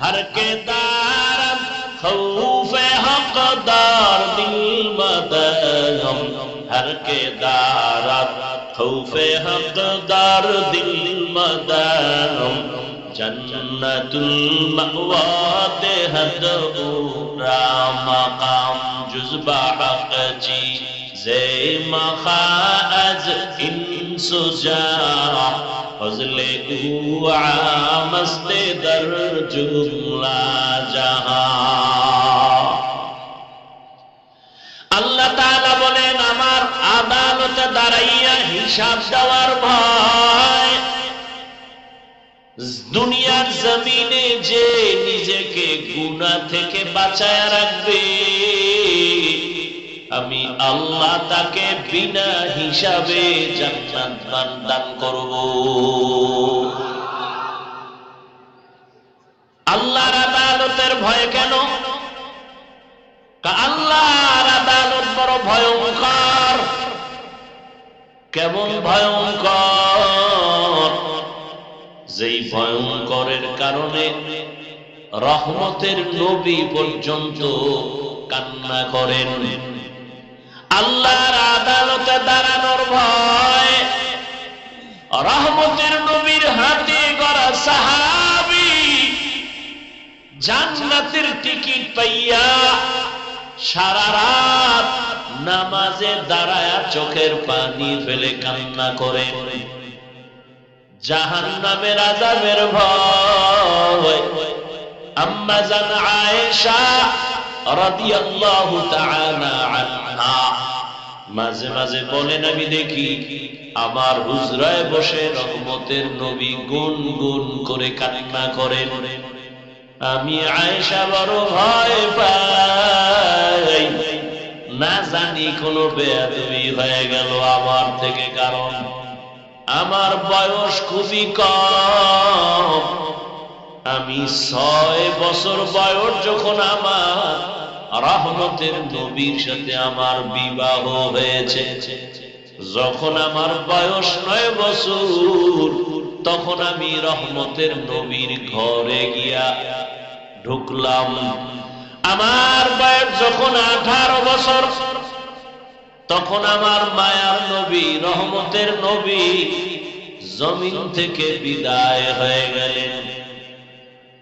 ہر کے دارم خوف حق دار دل مدہم ہر کے دارم خوف حق دار دل مدہم جنت المعوات حد اورا مقام جزب حق جی زی مخاز انس جا۔ ফজলে মস্তে দর জুমলা জাহা আল্লাহ তালা বলেন, আমার আদালত দাঁড়াইয়া হিসাব দেওয়ার ভয়, দুনিয়ার জমিনে যে নিজেকে গুণা থেকে বাঁচায় রাখবে আমি আল্লাহ তাকে বিনা হিসাবে জান্নাত দান দান করব। আল্লাহর আদালতের ভয় কেন? আল্লাহর আদালত বড় ভয়ঙ্কর। কেমন ভয়ঙ্কর? যেই ভয়ঙ্করের কারণে রহমতের নবী পর্যন্ত কান্না করেন। আল্লাহর আদালতে দাঁড়ানোর ভয়। রহমতের নবীর হাতে গড়া সাহাবি জান্নাতের টিকিট পাইয়া সারা রাত নামাজে দাঁড়ায়া চোখের পানি ফেলে কান্না করে। জাহান নামের আজাবের ভয়। আম্মা জান আয়েশা মাঝে মাঝে বলেন আমি দেখি, আমার হুজরায় বসে রহমতের নবী গুন গুন করে কান্না করেন। আমি আয়েশা বড় ভয় পাই। না জানি কোনো বেয়াদবি হয়ে গেল আমার থেকে, কারণ আমার বয়স খুবই কম। আমি ছয় বছর বয়স যখন আমার রহমতের নবীর সাথে আমার বিবাহ হয়েছে, যখন আমার বয়স নয় বছর, তখন আমি রহমতের নবীর ঘরে গিয়া ঢুকলাম। আমার বয়স যখন আঠারো বছর, তখন আমার মায়ার নবী, রহমতের নবী জমিন থেকে বিদায় হয়ে গেলেন।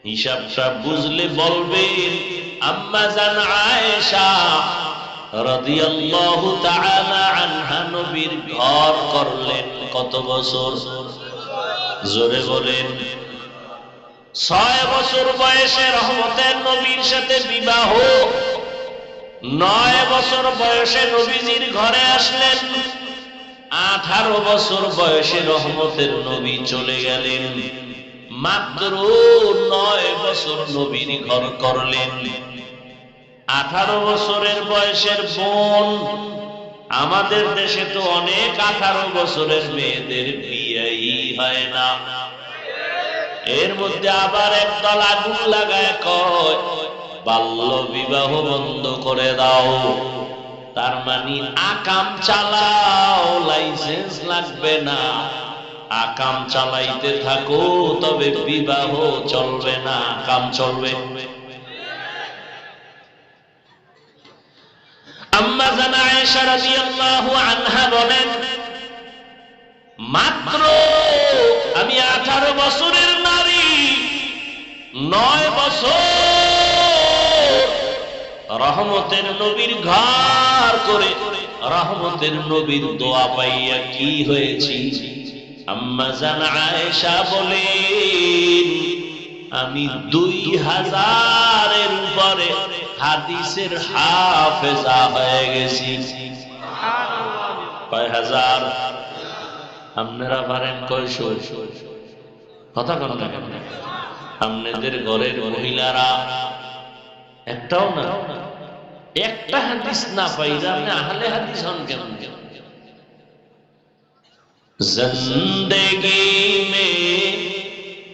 হিসাবটা বুঝলে বলবেন আম্মা জান আয়েশা রাদিয়াল্লাহু তাআলা আনহা নবীর ঘর করলেন কত বছর? জোরে বলেন। ছয় বছর বয়সে রহমতের নবীর সাথে বিবাহ। নয় বছর বয়সে নবীজির ঘরে আসলেন। আঠারো বছর বয়সে রহমতের নবী চলে গেলেন। মাত্র নয় বছর নবীর ঘর করলেন। আঠারো বছরের বয়সের বোন, আমাদের দেশে তো অনেক আঠারো বছরের মেয়েদের বিয়েই হয় না। এর মধ্যে আবার একদল আগুন লাগায়, কয়, বাল্য বিবাহ বন্ধ করে দাও। তার মানে আকাম চালাও, লাইসেন্স লাগবে না। আকাম চালাইতে থাকো, তবে বিবাহ চলবে না। আকাম চলবে। মাত্র আমি আঠারো বছরের নারী, নয় বছর রহমতের নবীর ঘর করে, রহমতের নবীর দোয়া পাইয়া কি হয়েছি? আম্মা জান আয়েশা বলেন, আমি দুই হাজারের উপরে হাদিসের হাফেজা হয়ে গেছি। কয় হাজার? আপনারা পারেন কয়শো? কথা কন আপনাদের ঘরের মহিলারা একটাও না? একটা হাদিস না পাইলে আপনি আহলে হাদিস হন কেমন কেমন? زندگی میں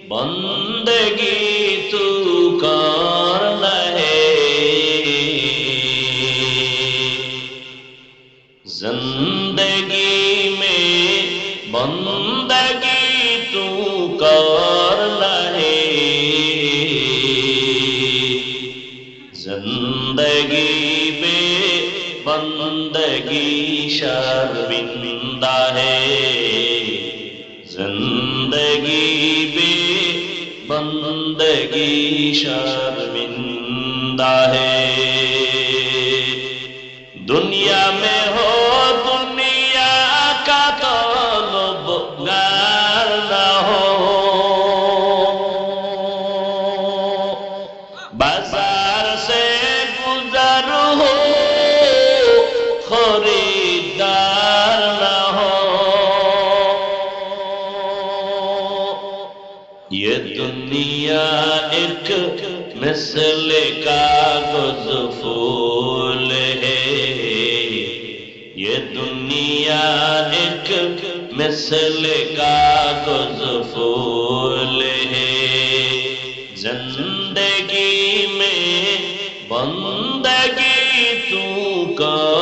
بندگی تو کا शर्मिंदा है। दुनिया में نسل کا گزفول ہے۔ زندگی میں بندگی تو کا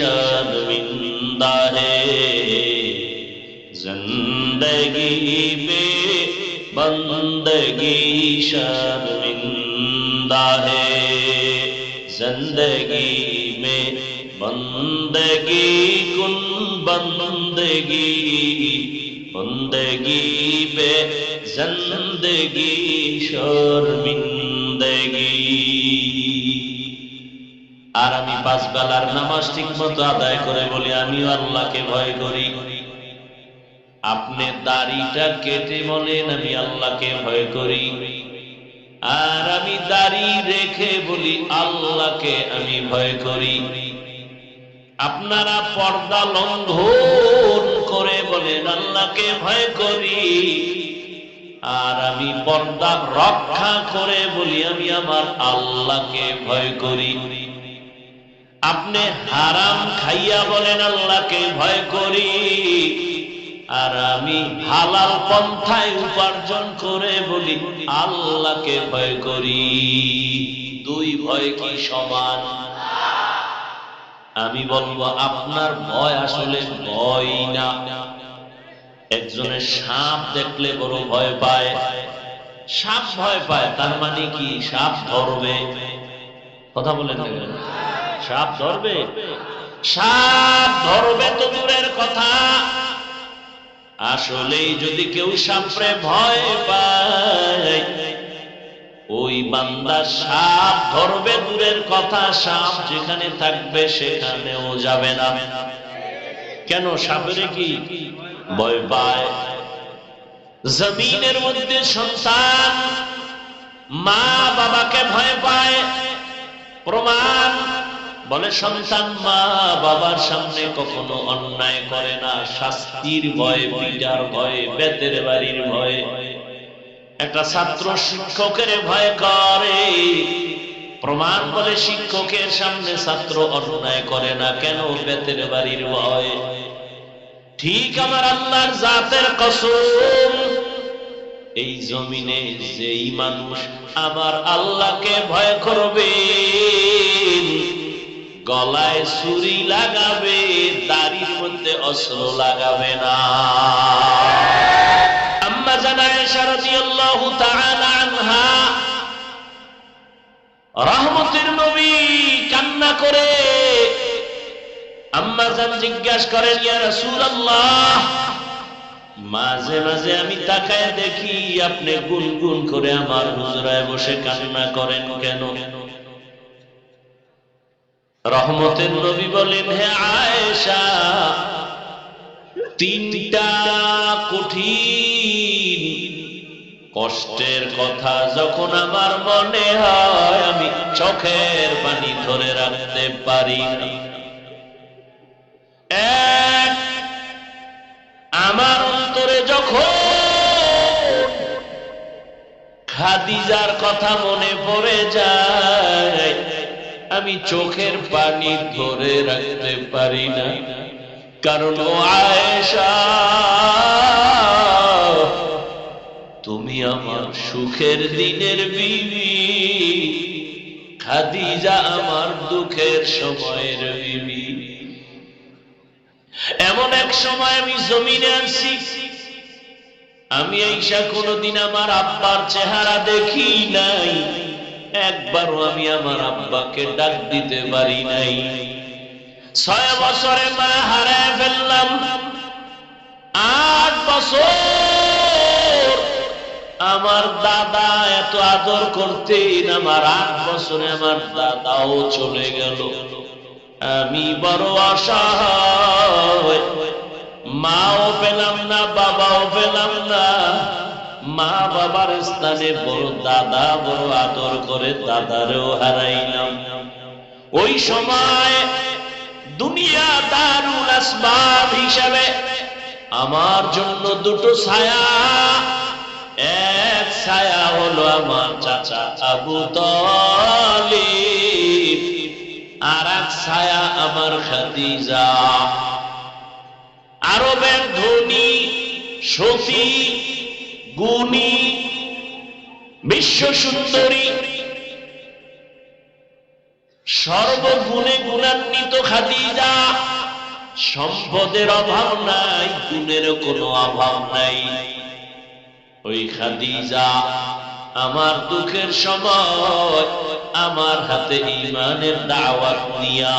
शर्मिंदा है। ज़िंदगी पे बंदगी शर्मिंदा है। ज़िंदगी में बंदगी कुन बंदगी बंदगी पे ज़िंदगी शर्मिंदा আর আমি পাঁচ বেলার নামাজ ঠিক মতো আদায় করে বলি, আমিও আল্লাহকে ভয় করি। আপনি দাড়িটা কেটে বলেন, আমি আল্লাহকে ভয় করি। আর আমি দাড়ি রেখে বলি, আল্লাহকে আমি ভয় করি। আপনারা পর্দা লঙ্ঘন করে বলেন, আল্লাহকে ভয় করি। আর আমি পর্দা রক্ষা করে বলি, আমি আমার আল্লাহকে ভয় করি। আপনি হারাম খাইয়া বলেন, আল্লাহকে ভয় করি। আর আমি হালাল পন্থায় উপার্জন করে বলি, আল্লাহকে ভয় করি। দুই ভয় কি সমান? আমি বলব, আপনার ভয় আসলে ভয় না। একজনের সাপ দেখলে বড় ভয় পায়। সাপ ভয় পায়, তার মানে কি? সাপ ধরবে। কথা বলেন না? সাপ ধরবে? সাপ ধরবে তো দূরের কথা। আসলেই যদি কেউ সাপরে ভয় পায়, ওই বান্দা সাপ ধরবে দূরের কথা, সাপ যেখানে থাকবে সেখানেও যাবে না। কেন সাপেরে কি ভয় পায়? জমিনের মধ্যে সন্তান মা বাবাকে ভয় পায়, প্রমাণ বলে, সন্তান মা, বাবার সামনে কখনো অন্যায় করে না। শাস্তির ভয় পিটার ভয়, বেতের বাড়ির ভয়। একটা ছাত্র শিক্ষকের ভয় করে। প্রমাণ বলে, শিক্ষকের সামনে ছাত্র অন্যায় করে না। কেন বেতের বাড়ির ভয়? ঠিক আমার আল্লাহর জাতের কসম। এই জমিনে যেই মানুষ আমার আল্লাহকে ভয় করবে গলায় ছুরি লাগাবে, দাড়ির মধ্যে অস্ত্র লাগাবে না। আম্মা জানায় রাদিয়াল্লাহু তাআলা রহমতের নবী কান্না করে। আম্মা জান জিজ্ঞাসা করেন, ইয়া রাসূলুল্লাহ, মাঝে মাঝে আমি তাকায় দেখি আপনি গুনগুন করে আমার হুজরায় বসে কান্না করেন কেন? রহমতের নবী বলেন হে আয়েশা, তিনটা কঠিন কষ্টের কথা যখন আমার মনে হয়, আমি চোখের পানি ধরে রাখতে পারি এক, আমার অন্তরে যখন খাদিজার কথা মনে পড়ে যায় আমি চোখের পানি ধরে রাখতে পারি না। কারণ ও আয়েশা, তুমি আমার সুখের দিনের বিবি। খাদিজা আমার দুঃখের সময়ের বিবি। এমন এক সময় আমি জমিনে আসছি আমি এইসা কোনোদিন আমার আব্বার চেহারা দেখি নাই। একবারও আমি আমার আব্বাকে ডাক দিতে পারি নাই। ছয় বছরে মা হারায় ফেললাম। আট বছর আমার দাদা এত আদর করতেন, আমার আট বছরে আমার দাদাও চলে গেল। আমি বড় অসহায় মাও পেলাম না, বাবাও পেলাম না। মা বাবার স্থানে বড় দাদা, বড় আদর করে দাদারেও হারাইলাম। ওই সময় দুনিয়া দারুল আসবাব হিসাবে আমার জন্য দুটো ছায়া। এক ছায়া হলো আমার চাচা আবু তালিব আর এক ছায়া আমার খাদিজা। আরবের ধনী, সতী গুণী বিশ্ব সুন্দরী সর্বগুণে গুণান্বিত খাদিজা, সম্পদের অভাব নাই, গুণের কোনো অভাব নাই। ওই খাদিজা, আমার দুঃখের সময়, আমার হাতে ইমানের দাওয়াত নিয়া,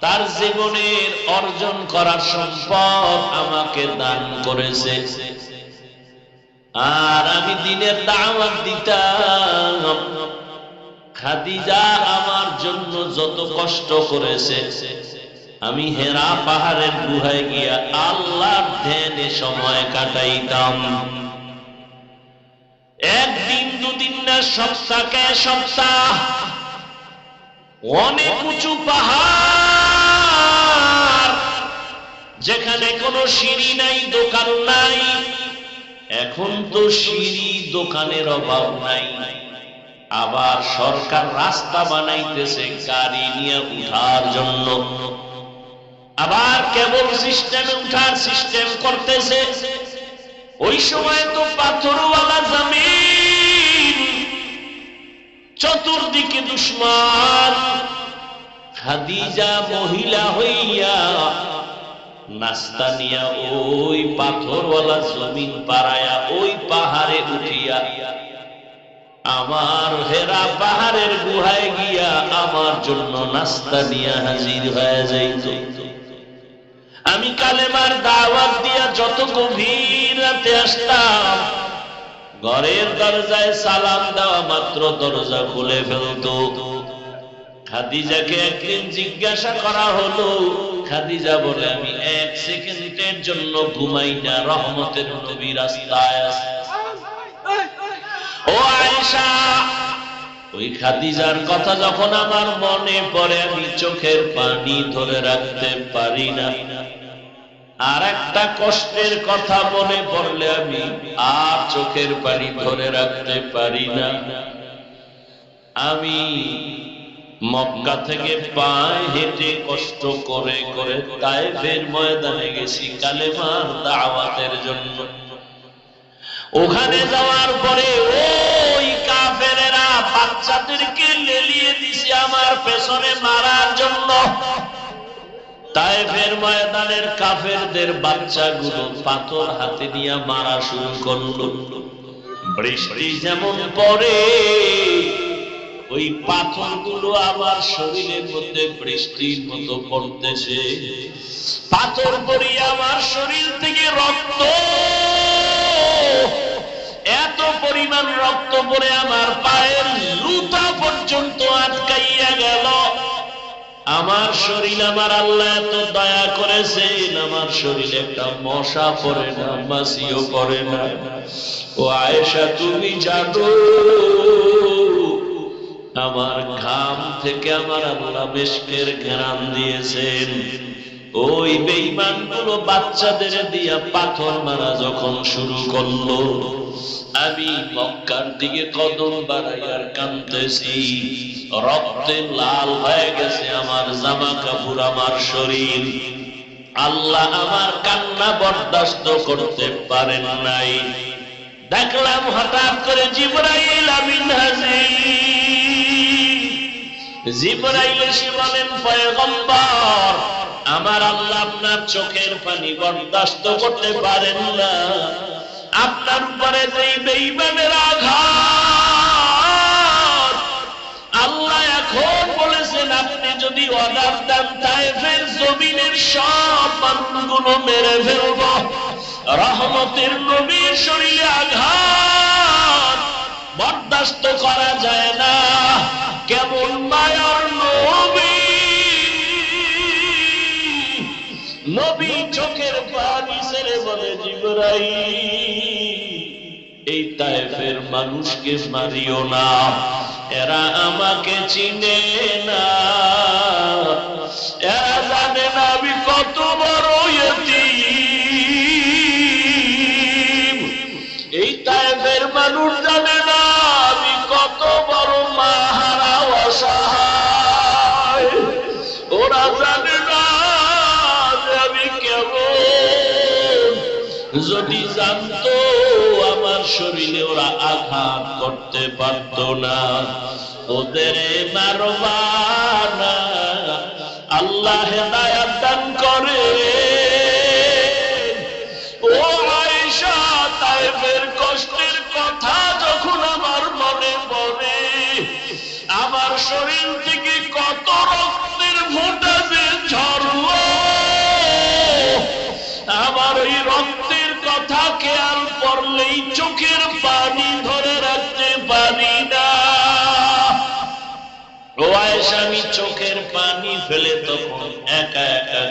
তার জীবনের অর্জন করার সম্পদ আমাকে দান করেছে। আর আমি দিনের দাওয়াত দিতাম। খাদিজা আমার জন্য যত কষ্ট করেছে, আমি হেরা পাহাড়ের গুহায় গিয়া আল্লাহর ধ্যানে সময় কাটাইতাম। একদিন, দুদিন না, সপ্তাহকে সপ্তাহ, অনেক উঁচু পাহাড়, যেখানে কোনো সিঁড়ি নাই, দোকান নাই এখন তো সিঁড়ি দোকানের অভাব নাই। আবার সরকার রাস্তা বানাইতেছে গাড়ি নিয়ে উঠার জন্য। আবার কেবল সিস্টেমে উঠার সিস্টেম করতেছে। ওই সময় তো পাথরওয়ালা জমিন, চতুর্দিকে দুশ্মন। খাদিজা মহিলা হইয়া নাস্তা নিয়া ওই পাথরওয়ালা জমিন পাড়ায়া ওই পাহাড়ে উঠিয়া, আমার হেরা পাহাড়ের গুহায় গিয়া আমার জন্য নাস্তা নিয়ে হাজির হয়ে যাইত। আমি কালেমার দাওয়াত দিয়া যত গভীর রাতে আসতাম, ঘরের দরজায় সালাম দেওয়া মাত্র দরজা খুলে ফেলত। খাদিজাকে একদিন জিজ্ঞাসা করা হলো খাদিজা বলে, আমি এক সেকেন্ডের জন্য ঘুমাই না, রহমতের নবী রাস্তায় ও আয়েশা, ওই খাদিজার কথা যখন আমার মনে পড়ে, আমি চোখের পানি ধরে রাখতে পারি না। আর একটা কষ্টের কথা মনে পড়লে, আমি আর চোখের পানি ধরে রাখতে পারি না। আমি মক্কা থেকে পায়ে হেঁটে কষ্ট করে করে তাইফের ময়দানে গেছি কালেমার দাওয়াতের জন্য। ওখানে যাওয়ার পরে ওই কাফেরেরা বাচ্চাদেরকে লেলিয়ে দিছে আমার পেছনে মারার জন্য। তাইফের ময়দানের কাফেরদের বাচ্চাগুলো পাথর হাতে নিয়ে মারা শুরু করল। বৃষ্টি যেমন পড়ে ওই পাথরগুলো আমার শরীরের মধ্যে বৃষ্টির মতো পড়তেছে। পাথর পড়িয়ে আমার শরীর থেকে রক্ত। এত পরিমাণ রক্ত পড়ে আমার পায়ের লুতা পর্যন্ত আটকাইয়া গেল। আমার শরীর আমার আল্লাহ এত দয়া করেছেন, আমার শরীরে একটা মশা পড়ে না, মাসিও পড়ে না। ও আয়েশা, তুমি জানো আমার ঘাম থেকে আমার আল্লাহ মেশকের ঘেরান দিয়েছেন। ওই বেইমানগুলো বাচ্চাদের দিয়া পাথর মারা যখন শুরু করল, আমি মক্কার দিকে কদম বাড়াইয়ার কানতেছি রক্তে লাল হয়ে গেছে আমার জামা কাপড় আমার শরীর। আল্লাহ আমার কান্না বরদাস্ত করতে পারেন নাই। দেখলাম হঠাৎ করে জিব্রাইল আমিন হাজির জিব্রাইল এসে বলেন, পয়গম্বর, আমার আল্লাহ আপনার চোখের পানি বরদাস্ত করতে পারেন না। আপনার উপরে যেই বেঈমানের আঘাত, আল্লাহ এখন বলেছেন, আপনি যদি অর্ডার দেন তাইফের জমিনের সব মানুষগুলো মেরে ফেলব। রহমতের নবীর শরীরে আঘাত বরদাস্ত করা যায় না। কেমন জিবরাই এই তাইফের মানুষকে মারিও না। এরা আমাকে চিনে না। এরা জানে না আমি কত ওরা আঘাত করতে পারত না। ওদের মারবা আল্লাহ হেদায়াত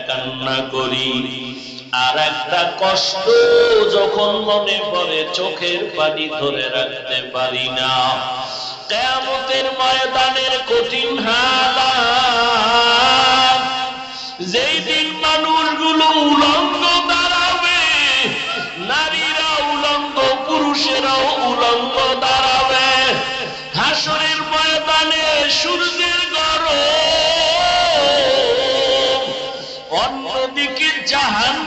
কান্না করি। আর একটা কষ্ট যখন মনে পড়ে, চোখের পানি ধরে রাখতে পারি না। কেমতের ময়দানের কঠিন হালা যেই দিন মানুষগুলো উলঙ্গ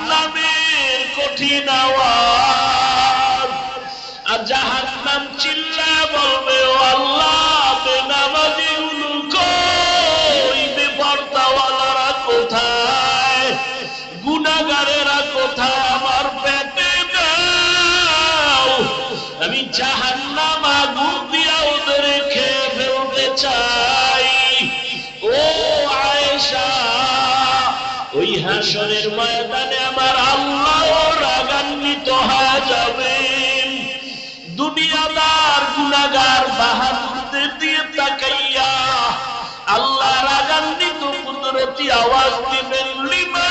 জাহান নামের কঠিন আওয়াজ। বাহাদুরদের দিয়ে তাকাইয়া আল্লাহ রাগান্বিত কুদরতি আওয়াজ দিবেন লিমানিল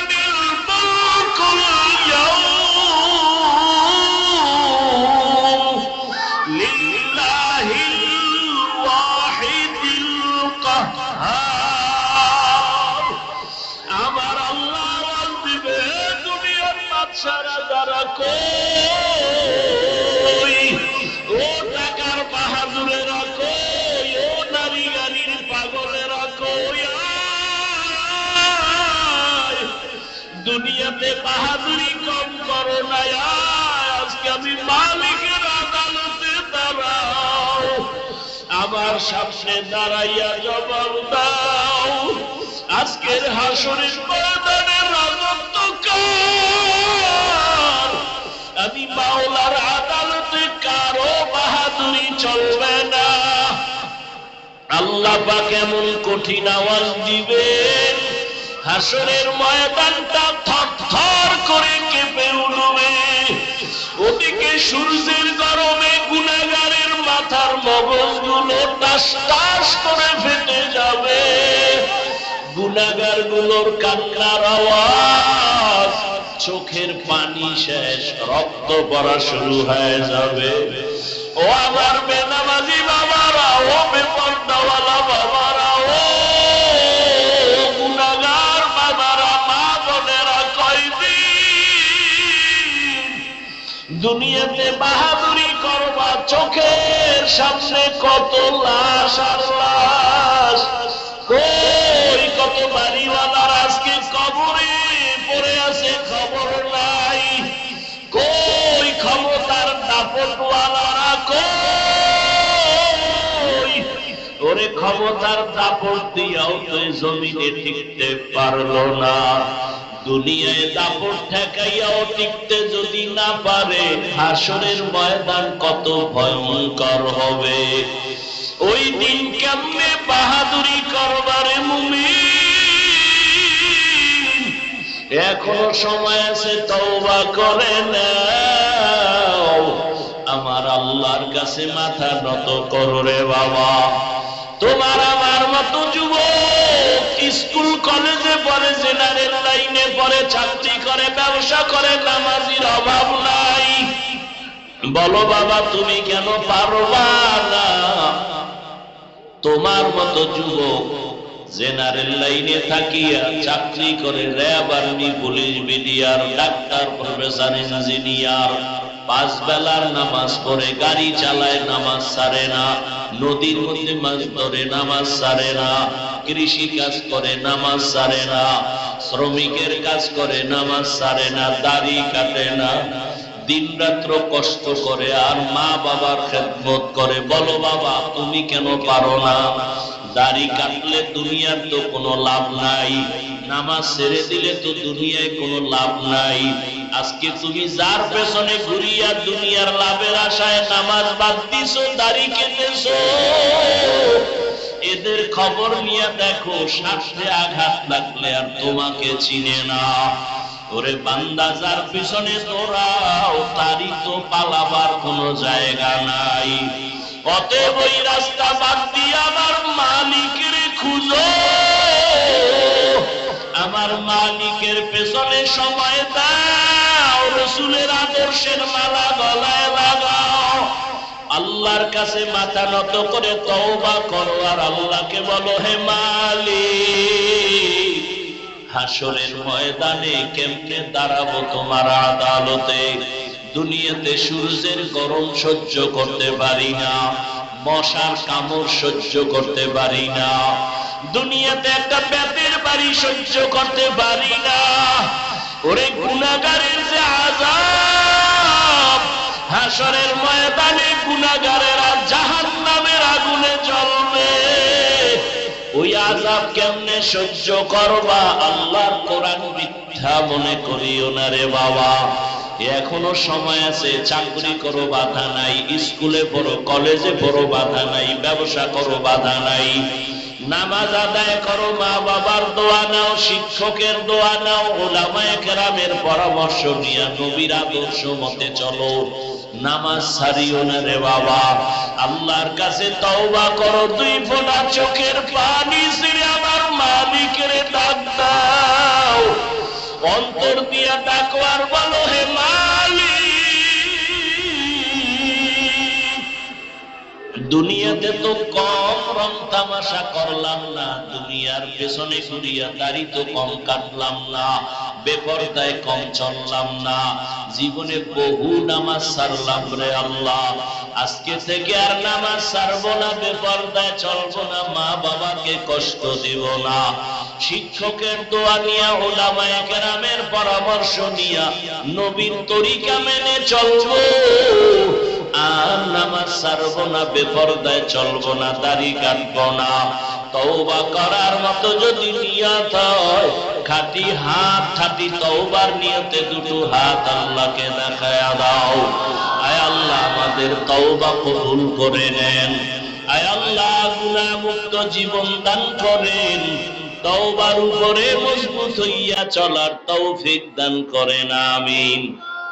আদালতে দাঁড়াও। আমার সামনে দাঁড়াইয়া জবাব দাও। আজকের হাসরের রাজত্ব কার? আমি মাওলার আদালতে কারও বাহাদুরি চলবে না। আল্লাহ পাক কঠিন আওয়াজ দিবেন। হাসরের ময়দানটা থর থর করে সূর্যের গরমে গুনাগারের মাথার মগজগুলো টাস টাস করে ফেটে যাবে। গুনাগারগুলোর কান্নার আওয়াজ, চোখের পানি শেষ, রক্ত পড়া শুরু হয়ে যাবে। ও আমার বেনামাজি বাবারা, ও বেপর্দাওয়ালা বাবারা দুনিয়াতে বাহাদুরি করবা, চোখের সামনে কত লাশ আর লাশ। কই, কত বাড়িওয়ালার আজকে কবরে পড়ে আছে খবর নাই। কই, ক্ষমতার দাপটওয়ালারা কই? ওরে ক্ষমতার দাপট দিয়াও তো জমিনে টিকতে পারল না। দুনিয়ায় দাপট ঠেকাইয়াও টিকতে যদি না পারে, হাসরের ময়দান কত ভয়ঙ্কর হবে। ওই দিন কেমনে বাহাদুরি করবারে মুমি এখনও সময় আছে, তওবা করে না আমার আল্লাহর কাছে মাথা নত করো রে বাবা। তোমার আমার মতো যুবক স্কুল, কলেজে পড়ে, জেনারেল লাইনে পড়ে চাকরি করে, ব্যবসা করে, নামাজির অভাব নাই। বলো বাবা, তুমি কেন পারবা না? তোমার মতো যুবক জেনারেল লাইনে থাকিয়া চাকরি করে, RAB army, police, BDR, doctor, professor, engineer পাঁচ বেলার নামাজ পড়ে গাড়ি চালায়, নামাজ সারে না। নদীর মধ্যে মাছ ধরে, নামাজ সারে না। কৃষি কাজ করে, নামাজ সারে না। শ্রমিকের কাজ করে, নামাজ সারে না। দাড়ি কাটে না। দিন রাত্র কষ্ট করে, আর মা বাবার খেদমত করে। বলো বাবা, তুমি কেন পারো না? দাড়ি কাটলে দুনিয়ার তো কোনো লাভ নাই। নামাজ ছেড়ে দিলে তো দুনিয়ায় কোনো লাভ নাই। আজকে তুমি যার পেছনে ঘুরিয়া দুনিয়ার লাভের আশায় নামাজ বাদ দিছো দাড়ি কেটেছো। এদের খবর নিয়ে দেখো শ্বাসে আঘাত লাগলে আর তোমাকে চিনে না। ওরে বান্দা, যার পিছনে তোরাও তারই তো পালাবার কোনো জায়গা নাই। অতএব ওই রাস্তা বাদ দিয়ে আমার মালিকের খুঁজো। আমার মালিকের পেছনে সময় দাও। রসুলের আদর্শের মালা গলায় লাগাও আল্লাহর কাছে মাথা নত করে তওবা করো আর আল্লাহকে বলো, হে মালিক হাসরের ময়দানে কেমনে দাঁড়াবো তোমার আদালতে? দুনিয়াতে সূর্যের গরম সহ্য করতে পারি না, মশার কামড় সহ্য করতে পারি না। দুনিয়াতে একটা ব্যাপের বাড়ি সহ্য করতে পারি না। ওরে গুণাগারের যে আজাব হাসরের ময়দানে গুণাগারেরা জাহান নামের আগুনে জ্বলবে। ওই আজাব কেমনে সহ্য করবা? আল্লাহর কোরআন মিথ্যা মনে করিও না রে বাবা। এখনও সময় আছে, চাকরি করো, বাধা নাই। স্কুলে পড়ো, কলেজে পড়ো, বাধা নাই। ব্যবসা করো, বাধা নাই। নামাজ আদায় করো, মা বাবার দোয়া নাও, শিক্ষকের দোয়া নাও, ওলামায়ে কেরামের পরামর্শ নিয়ে নবীর আদর্শ মতে চলো। নামাজ ছাড়িও না রে বাবা। আল্লাহর কাছে তওবা করো, দুই ফোঁটা চোখের পানি ছেড়ে আমার মালিকের ডাক দাও। অন্তর দিয়া ডাকো আর বলো, হে মালিক, দুনিয়াতে তো কম তামাশা করলাম না, দুনিয়ার পেছনে ঘুরিয়া দাড়ি তো কম কাটলাম না, বেপরদায় কম চললাম না। জীবনে বহু নামাজ সারলাম রে আল্লাহ, আজকে থেকে আর নামাজ সারবো না, বেপরদায় চলবো না, মা বাবাকে কষ্ট দিব না। শিক্ষকের দোয়া নিয়া, ওলামায়ে কেরামের পরামর্শ নিয়া নবীন তরিকা মেনে চলবো। আর নামাজ ছাড়বো না না, দাড়ি না। করার মতো যদি নিয়ত হয়, খাটি হাত, খাটি নিয়তে দুটো হাত আল্লাহকে দাও। আয় আল্লাহ, আমাদের তওবা কবুল করে নেন। আয় আল্লাহ জীবন দান করেন। তওবার উপরে মজবুত হইয়া চলার তৌফিক দান করেন, আমিন।